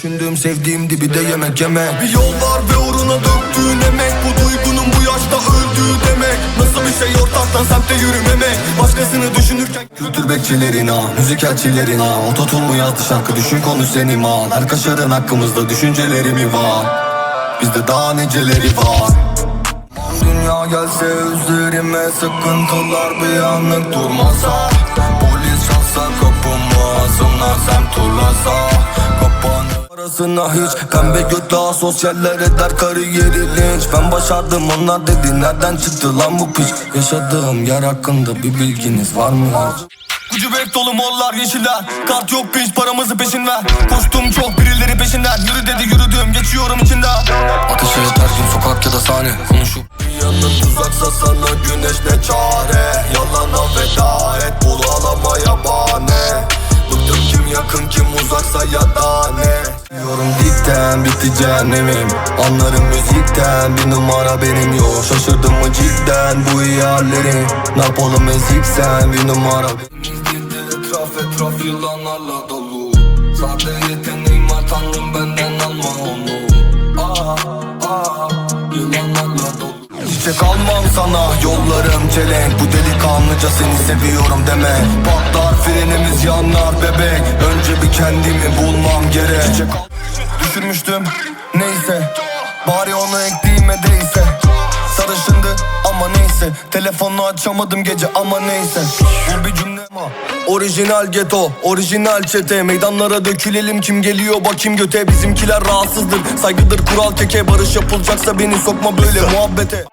Düşündüğüm sevdiğim dibi de yemek yemek Bir yol var ve uğruna döktüğün emek Bu duygunun bu yaşta öldüğü demek. Nasıl bir şey ortaktan semtte yürümemek Başkasını düşünürken Kültür bekçilerine, müzik elçilerine. Ototun mu yazdı şarkı? Düşün konu senin man Her hakkımızda düşünceleri mi var. Bizde daha neceleri var. Dünya gelse üzerime sıkıntılar bir anlık durmasa Arasına hiç. Pembe götlü asosyaller eder kariyeri linç. Ben başardım onlar dedi nereden çıktı lan bu piç? Yaşadığım yer hakkında bir bilginiz var mı? Hiç? Gücü bek dolu morlar yeşiller. Kart yok pinç paramızı peşin ver Koştum çok birileri peşinden. Yürü dedi yürüdüm geçiyorum içinde Ateş edersin sokak ya da sahne Konuşup. Yanın tuzaksa sana güneş ne çare? Yalana veda et Bul alamaya bahane. Bıktım kim yakın kim uzaksa ya da ne Dipten bitti cehennemim. Anlarım müzikten bir numara benim yok Şaşırdım mı cidden bu iyi hallerin Ne yapalım ezik bir numara benim. Etraf etraf yılanlarla dolu. Sade yeteneğim var tanrım benden alma onu. Aa, aa, yılanlarla dolu. Çiçek almam sana yollarım çelenk. Bu delikanlıca seni seviyorum deme. Patlar frenimiz yanar bebek. Önce bir kendimi bulmam gerek. Çiçek düşürmüştüm neyse Bari onu ektiğime değse Sarışındı ama neyse Telefonu açamadım gece ama neyse. Bu bir cümle ama Orijinal geto, orijinal çete. Meydanlara dökülelim kim geliyor bakayım göte. Bizimkiler rahatsızdır, saygıdır kural keke. Barış yapılacaksa beni sokma böyle muhabbete